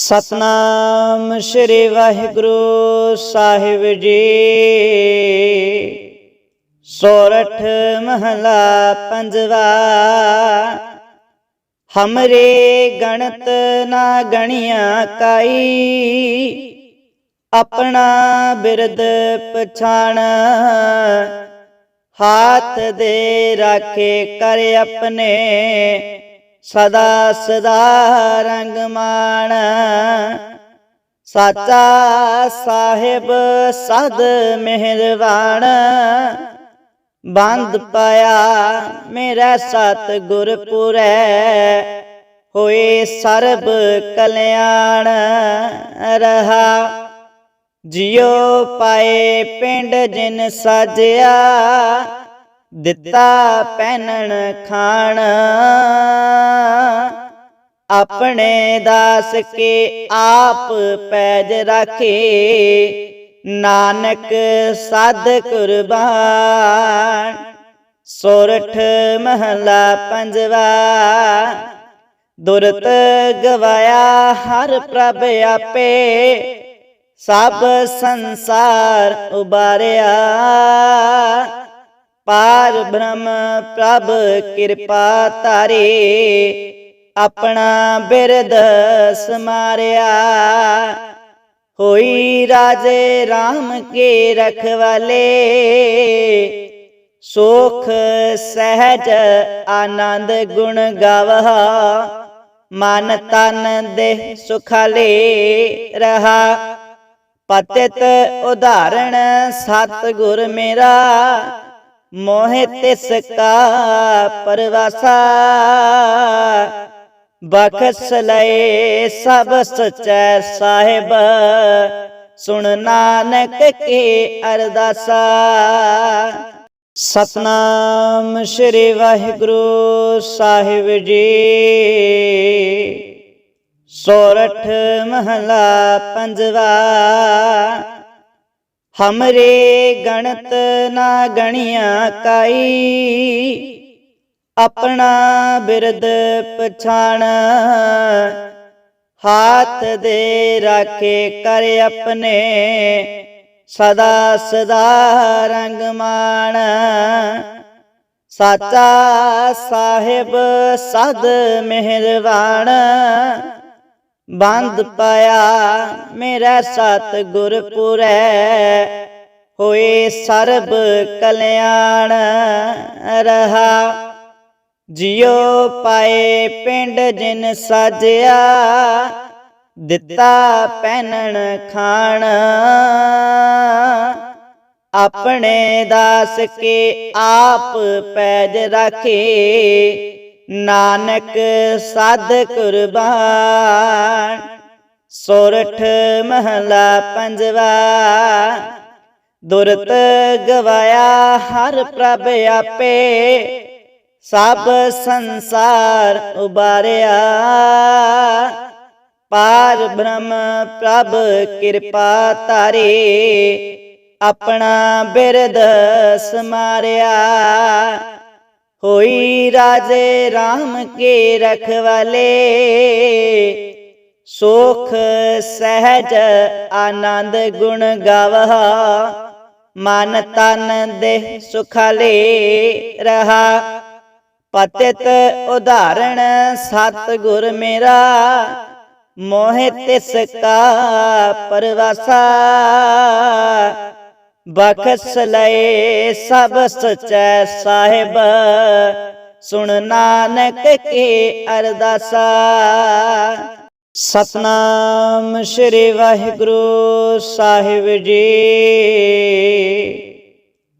ਸਤਨਾਮ ਸ੍ਰੀ ਵਾਹਿਗੁਰੂ ਸਾਹਿਬ ਜੀ। ਸੋਰਠ ਮਹਲਾ ਪੰਜਵਾ, ਹਮਰੇ ਗਣਤ ਨਾ ਗਣੀਆਂ ਕਾਈ, ਆਪਣਾ ਬਿਰਦ ਪਛਾਣ। ਹਾਥ ਦੇ ਰਾਖੇ ਕਰ ਆਪਣੇ ਸਦਾ ਸਦਾ ਰੰਗ ਮਾਣ। ਸਾਚਾ ਸਾਹਿਬ ਸਦ ਮਿਹਰਬਾਨ। ਬੰਦ ਪਾਇਆ ਮੇਰਾ ਸਤ ਗੁਰਪੁਰੈ ਹੋਏ ਸਰਬ ਕਲਿਆਣ। ਰਹਾ ਜਿਉ ਪਾਏ ਪਿੰਡ ਜਿਨ ਸਾਜਿਆ, ਦਿੱਤਾ ਪਹਿਨਣ ਖਾਣ। ਆਪਣੇ ਦਾਸ ਕੇ ਆਪ ਪੈਜ ਰਾਖੇ। ਨਾਨਕ ਸਦ ਕੁਰਬਾਨ, ਸੋਰਠ ਮਹਲਾ ਪੰਜਵਾ। ਦੁਰਤ ਗਵਾਇਆ ਹਰ ਪ੍ਰਭ ਆਪੇ, ਸਭ ਸੰਸਾਰ ਉਬਾਰਿਆ। ਪਾਰ ਬ੍ਰਹਮ ਪ੍ਰਭ ਕਿਰਪਾ ਤਾਰੇ ਆਪਣਾ ਬਿਰਦ ਸਮਾਰਿਆ। ਹੋਈ ਰਾਜੇ RAM ਕੇ ਰਖਵਾਲੇ ਸੁਖ ਸਹਿਜ ਆਨੰਦ ਗੁਣ ਗਾਵਹਾ। ਮਨ ਤਨ ਦੇ ਸੁਖਾਲੇ ਰਹਾ। ਪਤਿਤ ਉਦਾਹਰਣ ਸਤ ਗੁਰ ਮੇਰਾ। ਮੋਹਿ ਤਿਸ ਕਾ ਪਰਵਾਸਾ। ਬਖਸ਼ ਲਏ ਸਭ ਸਚੈ ਸਾਹਿਬ। ਸੁਣ ਨਾਨਕ ਕੇ ਅਰਦਾਸਾ। ਸਤਨਾਮ ਸ੍ਰੀ ਵਾਹਿਗੁਰੂ ਸਾਹਿਬ ਜੀ। ਸੋਰਠ ਮਹਲਾ ਪੰਜਵਾ। ਹਮਰੇ ਗਣਤ ਨਾ ਗਣੀਆਂ ਕਾਈ। ਆਪਣਾ ਬਿਰਦ ਪਛਾਣ। ਹਾਥ ਦੇ ਰਾਖੇ ਕਰ ਆਪਣੇ। ਸਦਾ ਸਦਾ ਰੰਗ ਮਾਣ। ਸਾਚਾ ਸਾਹਿਬ ਸਦ ਮਿਹਰਬਾਨ ਬੰਦ ਪਾਇਆ ਮੇਰਾ ਸਤ ਗੁਰਪੁਰੈ ਹੋਏ ਸਰਬ ਕਲਿਆਣ। ਰਹਾ ਜਿਉ ਪਾਏ ਪਿੰਡ ਜਿਨ ਸਾਜਿਆ, ਦਿੱਤਾ ਪਹਿਨਣ ਖਾਣ। ਆਪਣੇ ਦਾਸ ਕੇ ਆਪ ਪੈਜ ਰੱਖੇ, ਨਾਨਕ ਸਦ ਕੁਰਬਾਨ। ਸੋਰਠ ਮਹਲਾ ਪੰਜਵਾ, ਦੁਰਤ ਗਵਾਇਆ ਹਰ ਪ੍ਰਭ ਆਪੇ। ਸਭ ਸੰਸਾਰ ਉਬਾਰਿਆ। ਪਾਰ ਬ੍ਰਹਮ ਪ੍ਰਭ ਕਿਰਪਾ ਤਾਰੇ ਆਪਣਾ ਬਿਰਦ ਸਮਾਰਿਆ। ਹੋਈ ਰਾਜੇ RAM ਕੇ ਰਖਵਾਲੇ ਸੁਖ ਸਹਿਜ ਆਨੰਦ ਗੁਣ ਗਾਵਹਾ। ਮਨ ਤਨ ਦੇ ਸੁਖਾਲੇ ਰਹਾ। ਪਤਿਤ ਉਦਾਹਰਣ ਸਤ ਗੁਰ ਮੇਰਾ, ਮੋਹਿ ਤਿਸ ਕਾ ਪਰਵਾਸਾ। ਬਖਸ਼ ਲਏ ਸਭ ਸਚੈ ਸਾਹਿਬ, ਸੁਣ ਨਾਨਕ ਕੇ ਅਰਦਾਸਾ। ਸਤਨਾਮ ਸ੍ਰੀ ਵਾਹਿਗੁਰੂ ਸਾਹਿਬ ਜੀ।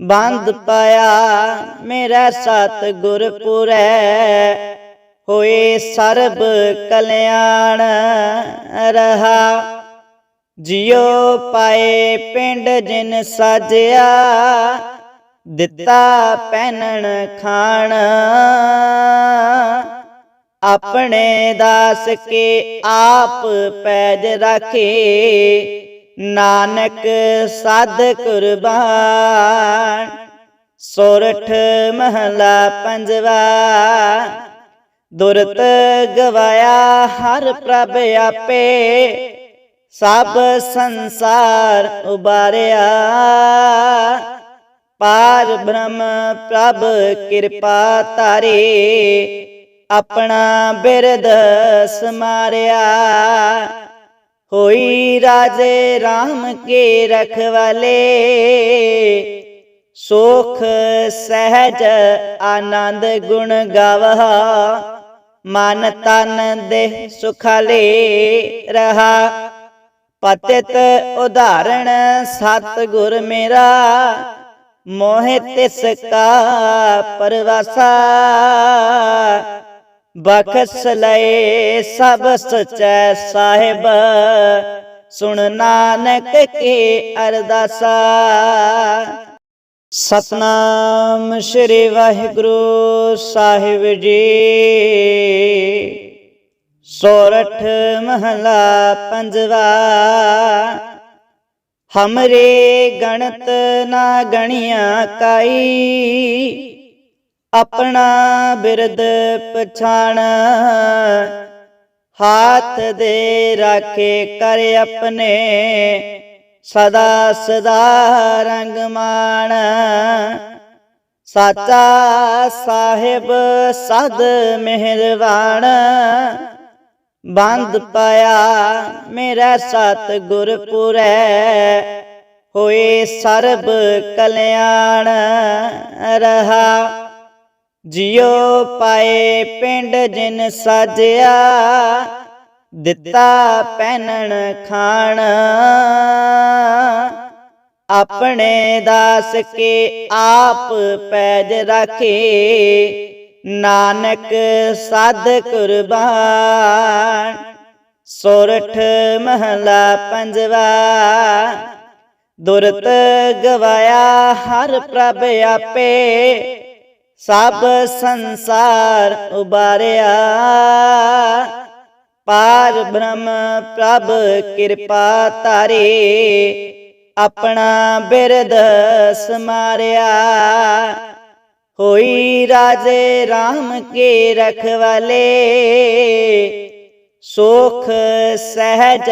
ਬੰਦ ਪਾਇਆ, ਮੇਰਾ ਸਤ ਗੁਰਪੁਰੈ ਹੋਏ ਸਰਬ ਕਲਿਆਣ, ਰਹਾ। ਜਿਉ ਪਾਏ ਪਿੰਡ ਜਿਨ ਸਾਜਿਆ, ਦਿੱਤਾ ਪੈਨਣ ਖਾਣ। ਆਪਣੇ ਦਾਸ ਕੇ ਆਪ ਪੈਜ ਰੱਖੇ। ਨਾਨਕ ਸਾਧ ਕੁਰਬਾਨ, ਸੋਰਠ ਮਹਲਾ ਪੰਜਵਾ, ਦੁਰਤ ਗਵਾਇਆ ਹਰ ਪ੍ਰਭ ਆਪੇ, ਸਭ ਸੰਸਾਰ ਉਬਾਰਿਆ। ਪਾਰ ਬ੍ਰਹਮ ਪ੍ਰਭ ਕਿਰਪਾ ਤਾਰੇ ਆਪਣਾ ਬਿਰਦ ਸਮਾਰਿਆ। ਹੋਈ ਰਾਜੇ RAM ਕੇ ਰਖਵਾਲੇ ਸੁਖ, ਸਹਿਜ, ਆਨੰਦ ਗੁਣ ਗਾਵਹਾ। ਮਨ ਤਨ ਦੇ ਸੁਖਾਲੇ ਰਹਾ। ਪਤਿਤ ਉਦਾਹਰਣ ਸਤ ਗੁਰ ਮੇਰਾ। ਮੋਹਿ ਤਿਸ ਕਾ ਪਰਵਾਸਾ। ਬਖਸ਼ ਲਏ ਸਭ ਸਚੈ ਸਾਹਿਬ। ਸੁਣ ਨਾਨਕ ਕੇ ਅਰਦਾਸਾ। ਸਤਨਾਮ ਸ੍ਰੀ ਵਾਹਿਗੁਰੂ ਸਾਹਿਬ ਜੀ। ਸੋਰਠ ਮਹਲਾ ਪੰਜਵਾ। ਹਮਰੇ ਗਣਤ ਨਾ ਗਣਿਆ ਕਾਈ। ਆਪਣਾ ਬਿਰਦ ਪਛਾਣ। ਹਾਥ ਦੇ ਰਾਖੇ ਕਰ ਆਪਣੇ। ਸਦਾ ਸਦਾ ਰੰਗ ਮਾਣ। ਸਾਚਾ ਸਾਹਿਬ ਸਦ ਮਿਹਰਬਾਨ ਬੰਦ ਪਾਇਆ ਮੇਰਾ ਸਤ ਗੁਰਪੁਰੈ ਹੋਏ ਸਰਬ ਕਲਿਆਣ ਰਹਾ ਜਿਉ ਪਾਏ ਪਿੰਡ ਜਿਨ ਸਾਜਿਆ, ਦਿੱਤਾ ਪਹਿਨਣ ਖਾਣ। ਆਪਣੇ ਦਾਸ ਕੇ ਆਪ ਪੈਜ ਰੱਖੇ, ਨਾਨਕ ਸਾਧ ਕੁਰਬਾਨ। ਸੋਰਠ ਮਹਲਾ ਪੰਜਵਾ, ਦੁਰਤ ਗਵਾਇਆ ਹਰ ਪ੍ਰਭ ਆਪੇ। ਸਭ ਸੰਸਾਰ ਉਬਾਰਿਆ। ਪਾਰ ਬ੍ਰਹਮ ਪ੍ਰਭ ਕਿਰਪਾ ਤਾਰੇ ਆਪਣਾ ਬਿਰਦ ਸਮਾਰਿਆ। ਹੋਈ ਰਾਜੇ RAM ਕੇ ਰਖਵਾਲੇ ਸੁਖ ਸਹਿਜ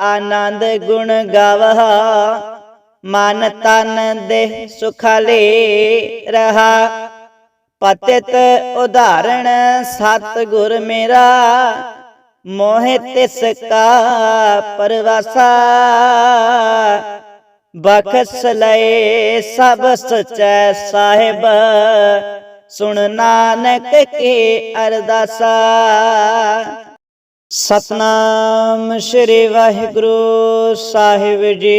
ਆਨੰਦ ਗੁਣ ਗਾਵਹਾ। ਮਨ ਤਨ ਦੇ ਸੁਖਾਲੇ ਰਹਾ। ਪਤਿਤ ਉਦਾਹਰਣ ਸਤ ਗੁਰ ਮੇਰਾ, ਮੋਹਿ ਤਿਸ ਕਾ ਪਰਵਾਸਾ। ਬਖਸ਼ ਲਏ ਸਭ ਸਚੈ ਸਾਹਿਬ, ਸੁਣ ਨਾਨਕ ਕੇ ਅਰਦਾਸਾ। ਸਤਨਾਮ ਸ੍ਰੀ ਵਾਹਿਗੁਰੂ ਸਾਹਿਬ ਜੀ।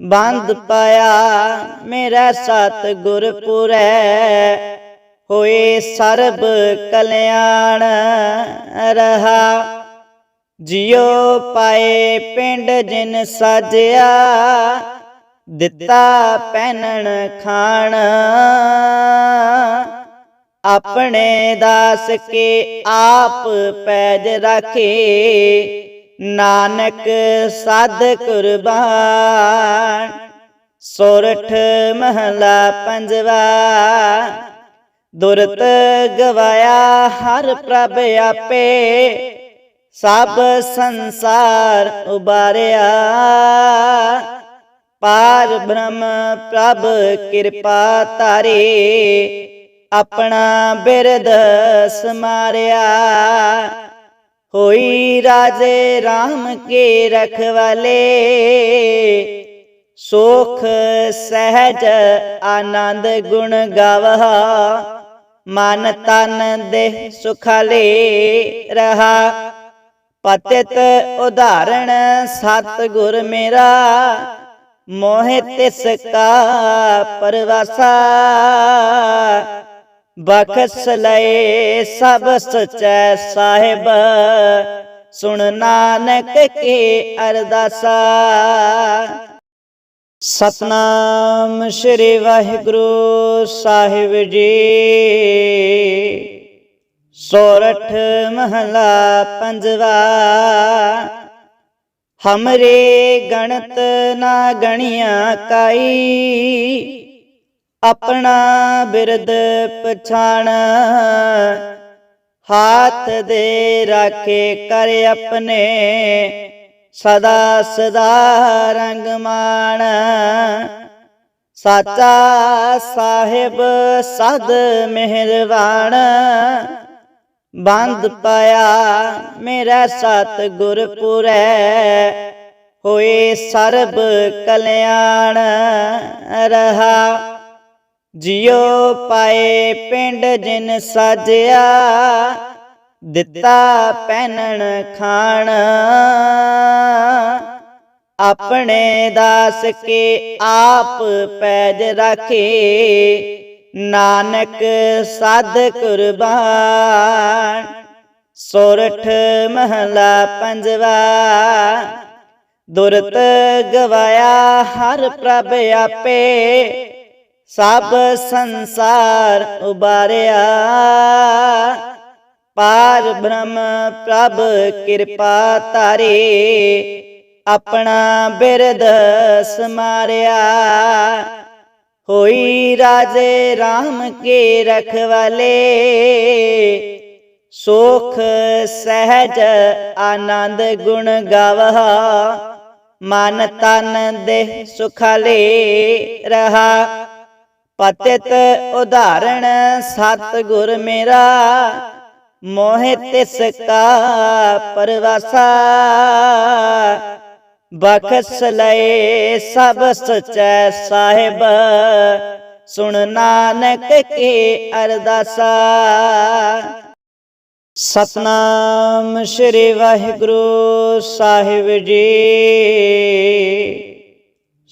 ਬੰਦ ਪਾਇਆ ਮੇਰਾ ਸਤ ਗੁਰਪੁਰੈ ਹੋਏ ਸਰਬ ਕਲਿਆਣ ਰਹਾ। ਜਿਉ ਪਾਏ ਪਿੰਡ ਜਿਨ ਸਾਜਿਆ, ਦਿੱਤਾ ਪਹਿਨਣ ਖਾਣ। ਆਪਣੇ ਦਾਸ ਕੇ ਆਪ ਪੈਜ ਰੱਖੇ। ਨਾਨਕ ਸਾਧ ਕੁਰਬਾਨ, ਸੋਰਠ ਮਹਲਾ ਪੰਜਵਾ, ਦੁਰਤ ਗਵਾਇਆ ਹਰ ਪ੍ਰਭ ਆਪੇ, ਸਭ ਸੰਸਾਰ ਉਬਾਰਿਆ। ਪਾਰ ਬ੍ਰਹਮ ਪ੍ਰਭ ਕਿਰਪਾ ਤਾਰੇ ਆਪਣਾ ਬਿਰਦ ਸਮਾਰਿਆ। ਹੋਈ ਰਾਜੇ RAM ਕੇ ਰਖਵਾਲੇ ਸੁਖ, ਸਹਿਜ, ਆਨੰਦ ਗੁਣ ਗਾਵਹਾ। ਮਨ ਤਨ ਦੇ ਸੁਖਾਲੇ ਰਹਾ। ਪਤਿਤ ਉਦਾਹਰਣ ਸਤ ਗੁਰ ਮੇਰਾ। ਮੋਹਿ ਤਿਸ ਕਾ ਪਰਵਾਸਾ। ਬਖਸ਼ ਲਏ ਸਭ ਸਚੈ ਸਾਹਿਬ। ਸੁਣ ਨਾਨਕ ਕੇ ਅਰਦਾਸਾ। ਸਤਨਾਮ ਸ੍ਰੀ ਵਾਹਿਗੁਰੂ ਸਾਹਿਬ ਜੀ। ਸੋਰਠ ਮਹਲਾ ਪੰਜਵਾ। ਹਮਰੇ ਗਣਤ ਨਾ ਗਣੀਆਂ ਕਾਈ। ਆਪਣਾ ਬਿਰਦ ਪਛਾਣ, ਹਾਥ ਦੇ ਰਾਖੇ ਕਰ ਆਪਣੇ, ਸਦਾ ਸਦਾ ਰੰਗ ਮਾਣ। ਸਾਚਾ ਸਾਹਿਬ ਸਦ ਮਿਹਰਬਾਨ ਬੰਦ ਪਾਇਆ ਮੇਰਾ ਸਤ ਗੁਰਪੁਰੈ ਹੋਏ ਸਰਬ ਕਲਿਆਣ, ਰਹਾ ਜਿਉ ਪਾਏ ਪਿੰਡ ਜਿਨ ਸਾਜਿਆ, ਦਿੱਤਾ ਪਹਿਨਣ ਖਾਣ। ਆਪਣੇ ਦਾਸ ਕੇ ਆਪ ਪੈਜ ਰੱਖੇ, ਨਾਨਕ ਸਾਧ ਕੁਰਬਾਨ। ਸੋਰਠ ਮਹਲਾ ਪੰਜਵਾ, ਦੁਰਤ ਗਵਾਇਆ ਹਰ ਪ੍ਰਭ ਆਪੇ। ਸਭ ਸੰਸਾਰ ਉਬਾਰਿਆ। ਪਾਰ ਬ੍ਰਹਮ ਪ੍ਰਭ ਕਿਰਪਾ ਤਾਰੇ ਆਪਣਾ ਬਿਰਦ ਸਮਾਰਿਆ। ਹੋਈ ਰਾਜੇ RAM ਕੇ ਰਖਵਾਲੇ ਸੁਖ ਸਹਿਜ ਆਨੰਦ ਗੁਣ ਗਾਵਹਾ। ਮਨ ਤਨ ਦੇਹ ਸੁਖਾਲੇ ਰਹਾ। ਪਤਿਤ ਉਦਾਹਰਣ ਸਤ ਗੁਰ ਮੇਰਾ, ਮੋਹਿ ਤਿਸ ਕਾ ਪਰਵਾਸਾ। ਬਖਸ਼ ਲਏ ਸਭ ਸਚੈ ਸਾਹਿਬ, ਸੁਣ ਨਾਨਕ ਕੀ ਅਰਦਾਸਾ। ਸਤਨਾਮ ਸ੍ਰੀ ਵਾਹਿਗੁਰੂ ਸਾਹਿਬ ਜੀ।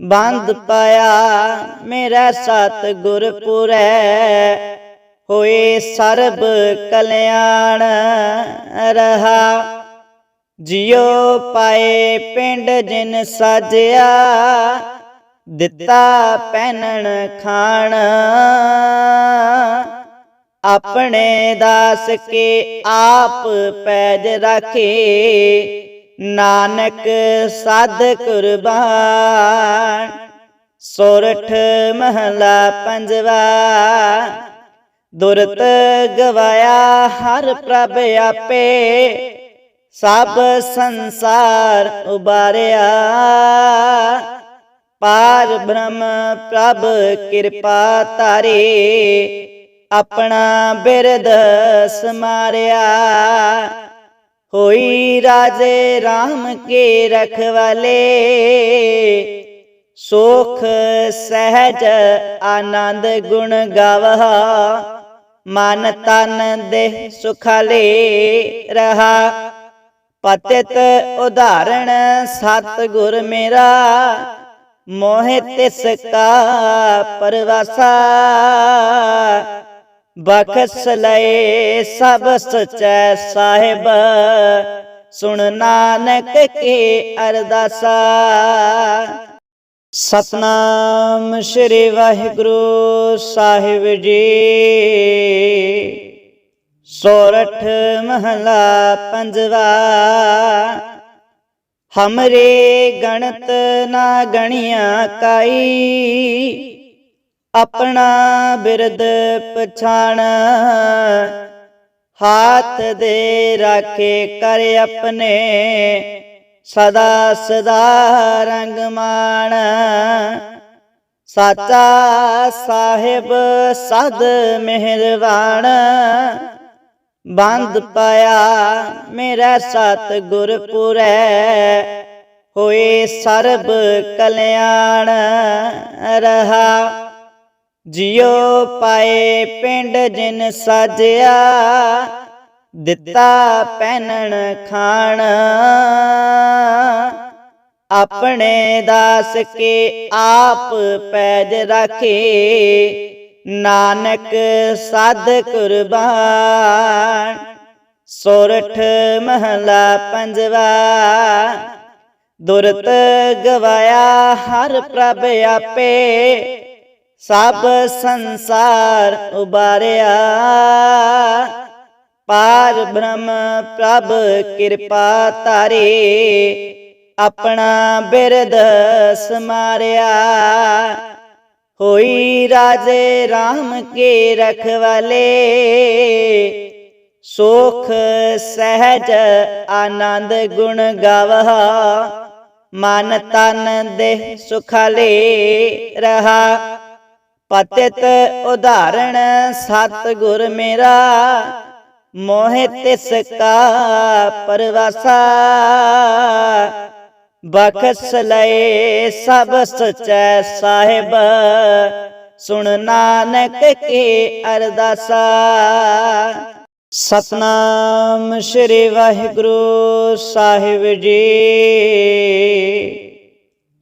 ਬੰਦ ਪਾਇਆ ਮੇਰਾ ਸਤ ਗੁਰਪੁਰੈ ਹੋਏ ਸਰਬ ਕਲਿਆਣ ਰਹਾ। ਜਿਉ ਪਾਏ ਪਿੰਡ ਜਿਨ ਸਾਜਿਆ ਦਿੱਤਾ ਪਹਿਨਣ ਖਾਣ। ਆਪਣੇ ਦਾਸ ਕੇ ਆਪ ਪੈਜ ਰਾਖੇ। ਨਾਨਕ ਸਾਧ ਕੁਰਬਾਨ, ਸੋਰਠ ਮਹਲਾ ਪੰਜਵਾ, ਦੁਰਤ ਗਵਾਇਆ ਹਰ ਪ੍ਰਭ ਆਪੇ, ਸਭ ਸੰਸਾਰ ਉਬਾਰਿਆ। ਪਾਰ ਬ੍ਰਹਮ ਪ੍ਰਭ ਕਿਰਪਾ ਤਾਰੇ ਆਪਣਾ ਬਿਰਦ ਸਮਾਰਿਆ। ਹੋਈ ਰਾਜੇ RAM ਕੇ ਰਖਵਾਲੇ ਸੁਖ, ਸਹਿਜ, ਆਨੰਦ ਗੁਣ ਗਾਵਹਾ। ਮਨ ਤਨ ਦੇ ਸੁਖਾਲੇ ਰਹਾ। ਪਤਿਤ ਉਦਾਹਰਣ ਸਤ ਗੁਰ ਮੇਰਾ। ਮੋਹਿ ਤਿਸ ਕਾ ਪਰਵਾਸਾ। ਬਖਸ਼ ਲਏ ਸਭ ਸਚੈ ਸਾਹਿਬ। ਸੁਣ ਨਾਨਕ ਕੇ ਅਰਦਾਸਾ। ਸਤਨਾਮ ਸ੍ਰੀ ਵਾਹਿਗੁਰੂ ਸਾਹਿਬ ਜੀ। ਸੋਰਠ ਮਹਲਾ ਪੰਜਵਾ। ਹਮਰੇ ਗਣਤ ਨਾ ਗਣੀਆਂ ਕਾਈ। ਆਪਣਾ ਬਿਰਦ ਪਛਾਣ। ਹਾਥ ਦੇ ਰਾਖੇ ਕਰ ਆਪਣੇ, ਸਦਾ ਸਦਾ ਰੰਗ ਮਾਣ। ਸਾਚਾ ਸਾਹਿਬ ਸਦ ਮਿਹਰਬਾਨ ਬੰਦ ਪਾਇਆ ਮੇਰਾ ਸਤ ਗੁਰਪੁਰੈ ਹੋਏ ਸਰਬ ਕਲਿਆਣ। ਰਹਾ ਜਿਉ ਪਾਏ ਪਿੰਡ ਜਿਨ ਸਾਜਿਆ, ਦਿੱਤਾ ਪਹਿਨਣ ਖਾਣ। ਆਪਣੇ ਦਾਸ ਕੇ ਆਪ ਪੈਜ ਰੱਖੇ, ਨਾਨਕ ਸਾਧ ਕੁਰਬਾਨ। ਸੋਰਠ ਮਹਲਾ ਪੰਜਵਾ, ਦੁਰਤ ਗਵਾਇਆ ਹਰ ਪ੍ਰਭ ਆਪੇ। ਸਭ ਸੰਸਾਰ ਉਬਾਰਿਆ। ਪਾਰ ਬ੍ਰਹਮ ਪ੍ਰਭ ਕਿਰਪਾ ਤਾਰੇ ਆਪਣਾ ਬਿਰਦ ਸਮਾਰਿਆ। ਹੋਈ ਰਾਜੇ RAM ਕੇ ਰਖਵਾਲੇ ਸੁਖ ਸਹਿਜ ਆਨੰਦ ਗੁਣ ਗਾਵਹਾ। ਮਨ ਤਨ ਦੇ ਸੁਖਾਲੇ ਰਹਾ। ਪਤਿਤ ਉਦਾਹਰਣ ਸਤ ਗੁਰ ਮੇਰਾ, ਮੋਹਿ ਤਿਸ ਕਾ ਪਰਵਾਸਾ। ਬਖਸ਼ ਲਏ ਸਭ ਸਚੈ ਸਾਹਿਬ, ਸੁਣ ਨਾਨਕ ਕੀ ਅਰਦਾਸਾ। ਸਤਨਾਮ ਸ੍ਰੀ ਵਾਹਿਗੁਰੂ ਸਾਹਿਬ ਜੀ।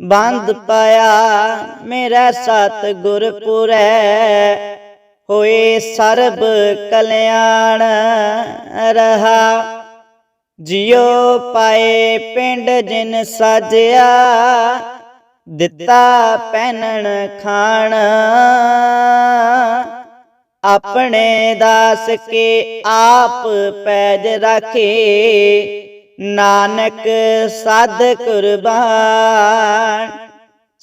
ਬੰਦ ਪਾਇਆ ਮੇਰਾ ਸਤ ਗੁਰਪੁਰੈ ਹੋਏ ਸਰਬ ਕਲਿਆਣ ਰਹਾ। ਜਿਉ ਪਾਏ ਪਿੰਡ ਜਿਨ ਸਾਜਿਆ ਦਿੱਤਾ ਪਹਿਨਣ ਖਾਣ। ਆਪਣੇ ਦਾਸ ਕੇ ਆਪ ਪੈਜ ਰਾਖੇ। ਨਾਨਕ ਸਦ ਕੁਰਬਾਨ,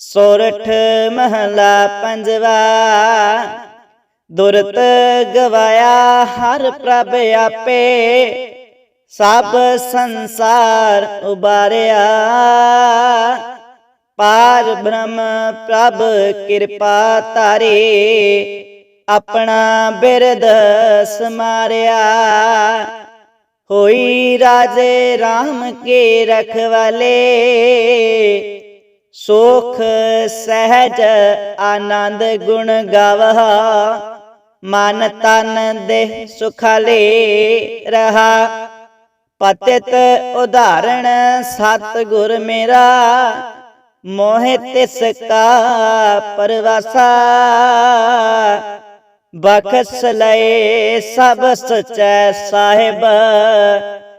ਸੋਰਠ ਮਹਲਾ ਪੰਜਵਾ, ਦੁਰਤ ਗਵਾਇਆ ਹਰ ਪ੍ਰਭ ਆਪੇ, ਸਭ ਸੰਸਾਰ ਉਬਾਰਿਆ। ਪਾਰ ਬ੍ਰਹਮ ਪ੍ਰਭ ਕਿਰਪਾ ਤਾਰੇ ਆਪਣਾ ਬਿਰਦ ਸਮਾਰਿਆ। ਹੋਈ ਰਾਜੇ RAM ਕੇ ਰਖਵਾਲੇ ਸੁਖ, ਸਹਿਜ, ਆਨੰਦ ਗੁਣ ਗਾਵਹਾ। ਮਨ ਤਨ ਦੇ ਸੁਖਾਲੇ ਰਹਾ। ਪਤਿਤ ਉਦਾਹਰਣ ਸਤ ਗੁਰ ਮੇਰਾ। ਮੋਹਿ ਤਿਸ ਕਾ ਪਰਵਾਸਾ। ਬਖਸ਼ ਲਏ ਸਭ ਸਚੈ ਸਾਹਿਬ।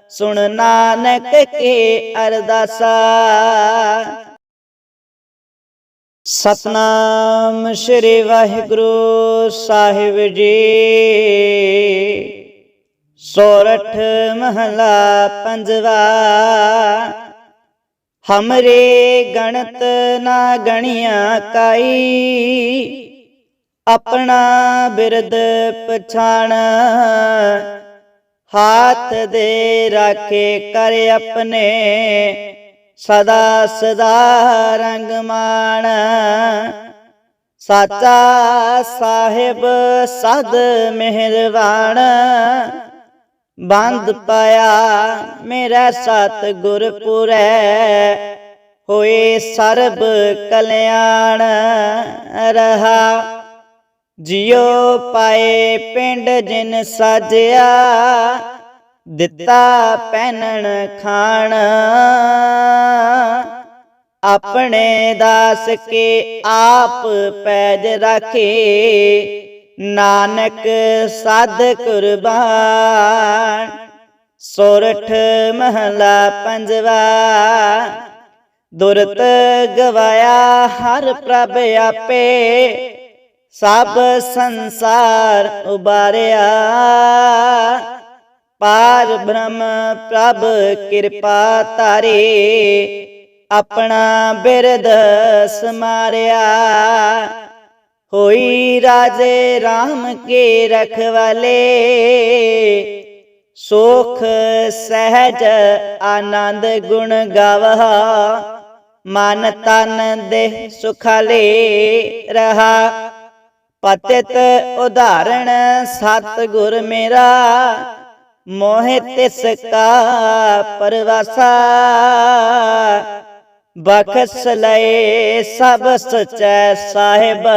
ਸੁਣ ਨਾਨਕ ਕੇ ਅਰਦਾਸਾ। ਸਤਨਾਮ ਸ੍ਰੀ ਵਾਹਿਗੁਰੂ ਸਾਹਿਬ ਜੀ। ਸੋਰਠ ਮਹਲਾ ਪੰਜਵਾ। ਹਮਰੇ ਗਣਤ ਨਾ ਗਣਿਆ ਕਾਈ। ਆਪਣਾ ਬਿਰਦ ਪਛਾਣ। ਹਾਥ ਦੇ ਰਾਖੇ ਕਰ ਆਪਣੇ। ਸਦਾ ਸਦਾ ਰੰਗ ਮਾਣ। ਸਾਚਾ ਸਾਹਿਬ ਸਦ ਮਿਹਰਬਾਨ ਬੰਦ ਪਾਇਆ ਮੇਰਾ ਸਤ ਗੁਰਪੁਰੈ ਹੋਏ ਸਰਬ ਕਲਿਆਣ। ਰਹਾ ਜਿਉ ਪਾਏ ਪਿੰਡ ਜਿਨ ਸਾਜਿਆ, ਦਿੱਤਾ ਪਹਿਨਣ ਖਾਣ। ਆਪਣੇ ਦਾਸ ਕੇ ਆਪ ਪੈਜ ਰੱਖੇ, ਨਾਨਕ ਸਾਧ ਕੁਰਬਾਨ। ਸੋਰਠ ਮਹਲਾ ਪੰਜਵਾ, ਦੁਰਤ ਗਵਾਇਆ ਹਰ ਪ੍ਰਭ ਆਪੇ। ਸਭ ਸੰਸਾਰ ਉਬਾਰਿਆ। ਪਾਰ ਬ੍ਰਹਮ ਪ੍ਰਭ ਕਿਰਪਾ ਤਾਰੇ ਆਪਣਾ ਬਿਰਦ ਸਮਾਰਿਆ। ਹੋਈ ਰਾਜੇ RAM ਕੇ ਰਖਵਾਲੇ ਸੁਖ ਸਹਿਜ ਆਨੰਦ ਗੁਣ ਗਾਵਹਾ। ਮਨ ਤਨ ਦੇ ਸੁਖਾਲੇ ਰਹਾ। ਪਤਿਤ ਉਦਾਹਰਣ ਸਤ ਗੁਰ ਮੇਰਾ, ਮੋਹਿ ਤਿਸ ਕਾ ਪਰਵਾਸਾ। ਬਖਸ਼ ਲਏ ਸਭ ਸਚੈ ਸਾਹਿਬ,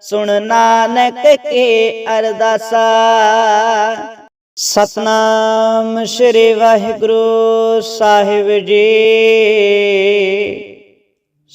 ਸੁਣ ਨਾਨਕ ਕੀ ਅਰਦਾਸਾ। ਸਤਨਾਮ ਸ੍ਰੀ ਵਾਹਿਗੁਰੂ ਸਾਹਿਬ ਜੀ।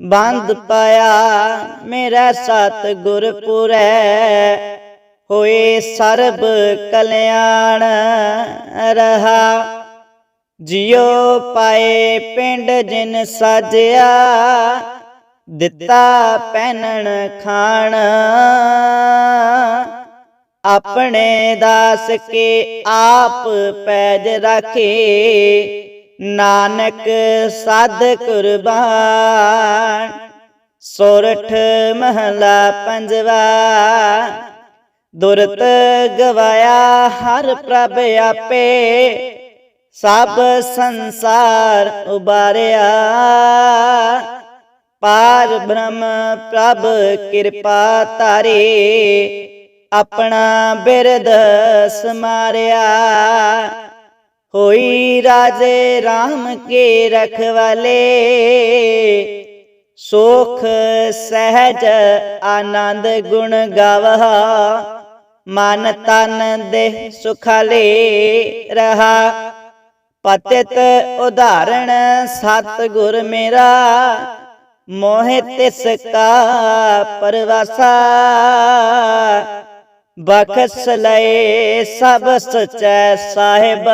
ਬੰਦ ਪਾਇਆ ਮੇਰਾ ਸਤ ਗੁਰਪੁਰੈ ਹੋਏ ਸਰਬ ਕਲਿਆਣ ਰਹਾ। ਜਿਉ ਪਾਏ ਪਿੰਡ ਜਿਨ ਸਾਜਿਆ ਦਿੱਤਾ ਪਹਿਨਣ ਖਾਣ। ਆਪਣੇ ਦਾਸ ਕੇ ਆਪ ਪੈਜ ਰਾਖੇ। ਨਾਨਕ ਸਾਧ ਕੁਰਬਾਨ, ਸੋਰਠ ਮਹਲਾ ਪੰਜਵਾ, ਦੁਰਤ ਗਵਾਇਆ ਹਰ ਪ੍ਰਭ ਆਪੇ, ਸਭ ਸੰਸਾਰ ਉਬਾਰਿਆ। ਪਾਰ ਬ੍ਰਹਮ ਪ੍ਰਭ ਕਿਰਪਾ ਤਾਰੇ ਆਪਣਾ ਬਿਰਦ ਸਮਾਰਿਆ। ਹੋਈ ਰਾਜੇ RAM ਕੇ ਰਖਵਾਲੇ ਸੁਖ ਸਹਿਜ ਆਨੰਦ ਗੁਣ ਗਾਵਹਾ। ਮਨ ਤਨ ਦੇ ਸੁਖਾਲੇ ਰਹਾ। ਪਤਿਤ ਉਦਾਹਰਣ ਸਤ ਗੁਰ ਮੇਰਾ। ਮੋਹਿ ਤਿਸ ਕਾ ਪਰਵਾਸਾ। ਬਖਸ਼ ਲਏ ਸਭ ਸਚੈ ਸਾਹਿਬ।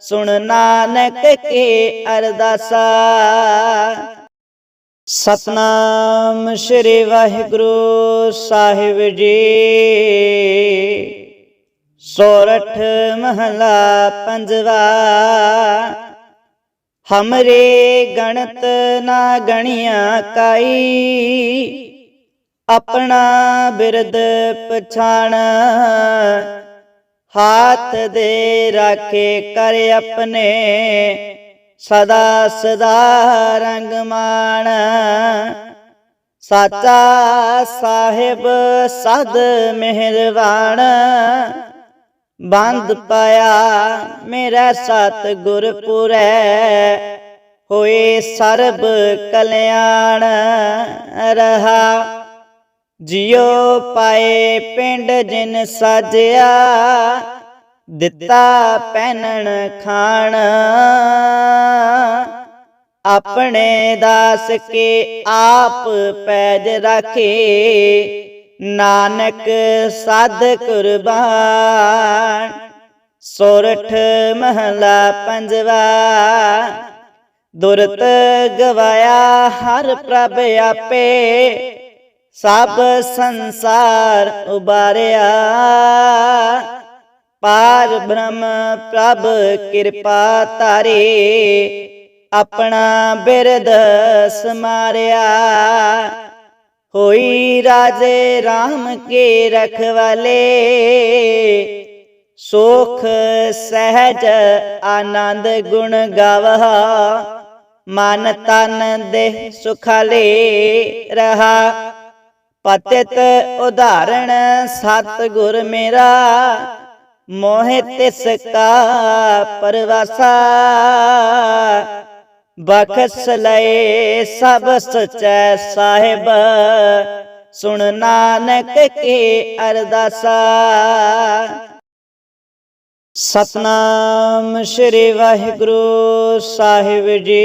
ਸੁਣ ਨਾਨਕ ਕੇ ਅਰਦਾਸਾ। ਸਤਨਾਮ ਸ੍ਰੀ ਵਾਹਿਗੁਰੂ ਸਾਹਿਬ ਜੀ। ਸੋਰਠ ਮਹਲਾ ਪੰਜਵਾ। ਹਮਰੇ ਗਣਤ ਨਾ ਗਣੀਆਂ ਕਾਈ। ਆਪਣਾ ਬਿਰਦ ਪਛਾਣ। ਹਾਥ ਦੇ ਰਾਖੇ ਕਰ ਆਪਣੇ। ਸਦਾ ਸਦਾ ਰੰਗ ਮਾਣ। ਸਾਚਾ ਸਾਹਿਬ ਸਦ ਮਿਹਰਬਾਨ। ਬੰਦ ਪਾਇਆ ਮੇਰਾ ਸਤ ਗੁਰਪੁਰੈ ਹੋਏ ਸਰਬ ਕਲਿਆਣ ਰਹਾ ਜਿਉ ਪਾਏ ਪਿੰਡ ਜਿਨ ਸਾਜਿਆ, ਦਿੱਤਾ ਪਹਿਨਣ ਖਾਣ। ਆਪਣੇ ਦਾਸ ਕੇ ਆਪ ਪੈਜ ਰੱਖੇ, ਨਾਨਕ ਸਾਧ ਕੁਰਬਾਨ। ਸੋਰਠ ਮਹਲਾ ਪੰਜਵਾ, ਦੁਰਤ ਗਵਾਇਆ ਹਰ ਪ੍ਰਭ ਆਪੇ। ਸਭ ਸੰਸਾਰ ਉਬਾਰਿਆ। ਪਾਰ ਬ੍ਰਹਮ ਪ੍ਰਭ ਕਿਰਪਾ ਤਾਰੇ ਆਪਣਾ ਬਿਰਦ ਸਮਾਰਿਆ। ਹੋਈ ਰਾਜੇ RAM ਕੇ ਰਖਵਾਲੇ ਸੁਖ ਸਹਿਜ ਆਨੰਦ ਗੁਣ ਗਾਵਹਾ। ਮਨ ਤਨ ਦੇ ਸੁਖਾਲੇ ਰਹਾ। ਪਤਿਤ ਉਦਾਹਰਣ ਸਤ ਗੁਰ ਮੇਰਾ, ਮੋਹਿ ਤਿਸ ਕਾ ਪਰਵਾਸਾ। ਬਖਸ਼ ਲਏ ਸਭ ਸਚੈ ਸਾਹਿਬ, ਸੁਣ ਨਾਨਕ ਕੇ ਅਰਦਾਸਾ। ਸਤਨਾਮ ਸ੍ਰੀ ਵਾਹਿਗੁਰੂ ਸਾਹਿਬ ਜੀ।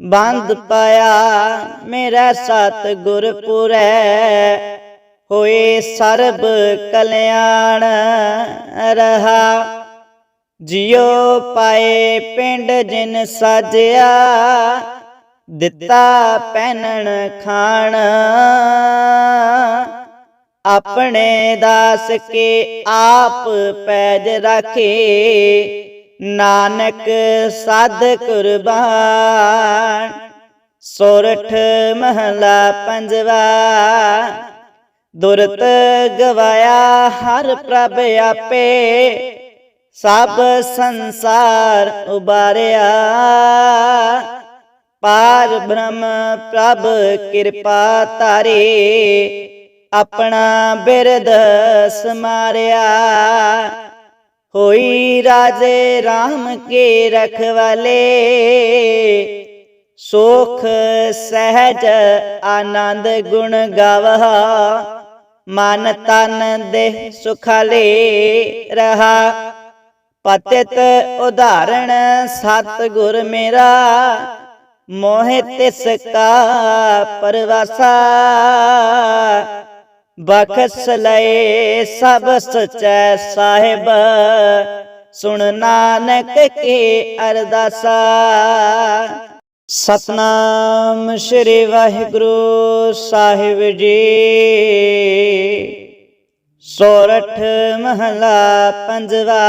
ਬੰਦ ਪਾਇਆ ਮੇਰਾ ਸਤ ਗੁਰਪੁਰੈ ਹੋਏ ਸਰਬ ਕਲਿਆਣ ਰਹਾ। ਜਿਉ ਪਾਏ ਪਿੰਡ ਜਿਨ ਸਾਜਿਆ ਦਿੱਤਾ ਪਹਿਨਣ ਖਾਣ। ਆਪਣੇ ਦਾਸ ਕੇ ਆਪ ਪੈਜ ਰਾਖੇ। ਨਾਨਕ ਸਾਧ ਕੁਰਬਾਨ, ਸੋਰਠ ਮਹਲਾ ਪੰਜਵਾ, ਦੁਰਤ ਗਵਾਇਆ ਹਰ ਪ੍ਰਭ ਆਪੇ, ਸਭ ਸੰਸਾਰ ਉਬਾਰਿਆ। ਪਾਰ ਬ੍ਰਹਮ ਪ੍ਰਭ ਕਿਰਪਾ ਤਾਰੇ ਆਪਣਾ ਬਿਰਦ ਸਮਾਰਿਆ। ਹੋਈ ਰਾਜੇ RAM ਕੇ ਰਖਵਾਲੇ ਸੁਖ, ਸਹਿਜ, ਆਨੰਦ ਗੁਣ ਗਾਵਹਾ। ਮਨ ਤਨ ਦੇ ਸੁਖਾਲੇ ਰਹਾ। ਪਤਿਤ ਉਦਾਹਰਣ ਸਤ ਗੁਰ ਮੇਰਾ। ਮੋਹਿ ਤਿਸ ਕਾ ਪਰਵਾਸਾ। ਬਖਸ਼ ਲਏ ਸਭ ਸਚੈ ਸਾਹਿਬ। ਸੁਣ ਨਾਨਕ ਕੇ ਅਰਦਾਸਾ। ਸਤਨਾਮ ਸ੍ਰੀ ਵਾਹਿਗੁਰੂ ਸਾਹਿਬ ਜੀ। ਸੋਰਠ ਮਹਲਾ ਪੰਜਵਾ।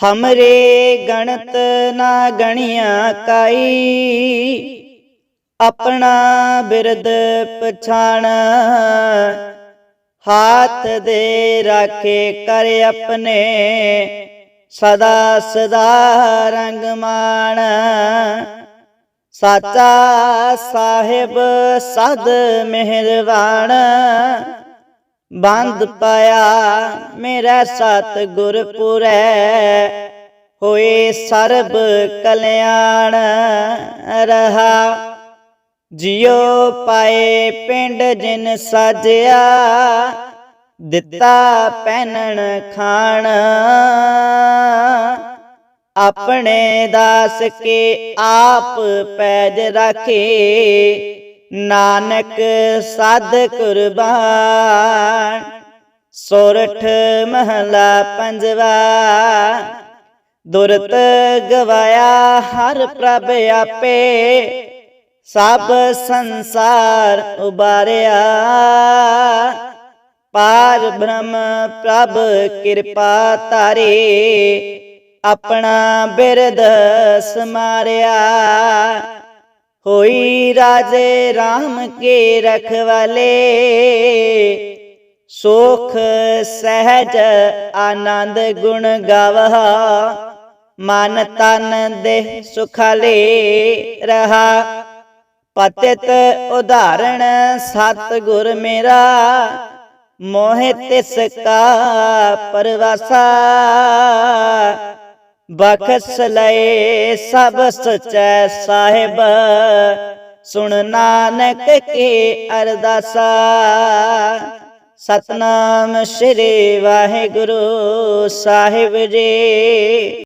ਹਮਰੇ ਗਣਤ ਨਾ ਗਣੀਆਂ ਕਾਈ। ਆਪਣਾ ਬਿਰਦ ਪਛਾਣ। ਹਾਥ ਦੇ ਰਾਖੇ ਕਰ ਆਪਣੇ। ਸਦਾ ਸਦਾ ਰੰਗ ਮਾਣ। ਸਾਚਾ ਸਾਹਿਬ ਸਦ ਮਿਹਰਬਾਨ ਬੰਦ ਪਾਇਆ ਮੇਰਾ ਸਤ ਗੁਰਪੁਰੈ ਹੋਏ ਸਰਬ ਕਲਿਆਣ ਰਹਾ। ਜਿਉ ਪਾਏ ਪਿੰਡ ਜਿਨ ਸਾਜਿਆ, ਦਿੱਤਾ ਪਹਿਨਣ ਖਾਣ। ਆਪਣੇ ਦਾਸ ਕੇ ਆਪ ਪੈਜ ਰੱਖੇ, ਨਾਨਕ ਸਾਧ ਕੁਰਬਾਨ। ਸੋਰਠ ਮਹਲਾ ਪੰਜਵਾ, ਦੁਰਤ ਗਵਾਇਆ ਹਰ ਪ੍ਰਭ ਆਪੇ। ਸਭ ਸੰਸਾਰ ਉਬਾਰਿਆ। ਪਾਰ ਬ੍ਰਹਮ ਪ੍ਰਭ ਕਿਰਪਾ ਤਾਰੇ ਆਪਣਾ ਬਿਰਦ ਸਮਾਰਿਆ। ਹੋਈ ਰਾਜੇ RAM ਕੇ ਰਖਵਾਲੇ ਸੁਖ ਸਹਿਜ ਆਨੰਦ ਗੁਣ ਗਾਵਹਾ। ਮਨ ਤਨ ਦੇ ਸੁਖਾਲੇ ਰਹਾ। ਪਤਿਤ ਉਦਾਹਰਣ ਸਤ ਗੁਰ ਮੇਰਾ, ਮੋਹਿ ਤਿਸ ਕਾ ਪਰਵਾਸਾ। ਬਖਸ਼ ਲਏ ਸਭ ਸਚੈ ਸਾਹਿਬ, ਸੁਣ ਨਾਨਕ ਕੇ ਅਰਦਾਸਾ। ਸਤਨਾਮ ਸ੍ਰੀ ਵਾਹਿਗੁਰੂ ਸਾਹਿਬ ਜੀ।